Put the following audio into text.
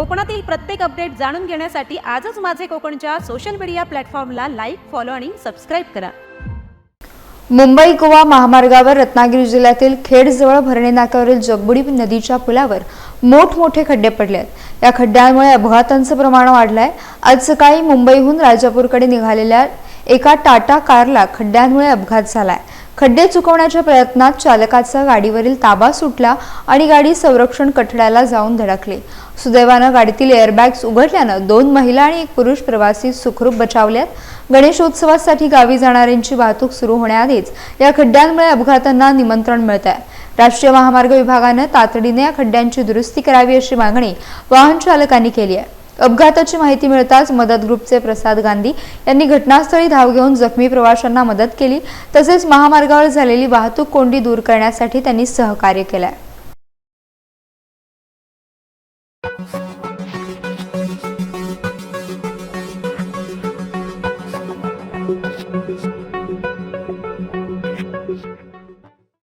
कोकणातील प्रत्येक अपडेट जाणून घेण्यासाठी आजच माझे कोकणच्या सोशल मीडिया प्लॅटफॉर्मला लाईक फॉलो आणि सबस्क्राईब करा. मुंबई गोवा महामार्गावर रत्नागिरी जिल्ह्यातील खेडजवळ भरणे नाक्यावरील जगबुडी नदीच्या पुलावर मोठमोठे खड्डे पडले आहेत. या खड्ड्यांमुळे अपघातांचं प्रमाण वाढलं आहे आज सकाळी मुंबईहून राजापूरकडे निघालेल्या एका टाटा कारला खड्ड्यांमुळे अपघात झाला आहे खड्डे चुकवण्याच्या प्रयत्नात चालकाचा गाडीवरील ताबा सुटला आणि गाडी संरक्षण कठड्याला जाऊन धडकली. सुदैवानं गाडीतील एअरबॅग्स उघडल्यानं दोन महिला आणि एक पुरुष प्रवासी सुखरूप बचावल्यात गणेशोत्सवासाठी गावी जाणाऱ्यांची वाहतूक सुरू होण्याआधीच या खड्ड्यांमुळे अपघातांना निमंत्रण मिळत आहे राष्ट्रीय महामार्ग विभागानं तातडीने या खड्ड्यांची दुरुस्ती करावी अशी मागणी वाहन चालकांनी केली आहे. अपघाताची माहिती मिळताच मदत ग्रुपचे प्रसाद गांधी यांनी घटनास्थळी धाव घेऊन जखमी प्रवाशांना मदत केली तसेच महामार्गावर झालेली वाहतूक कोंडी दूर करण्यासाठी त्यांनी सहकार्य केलंय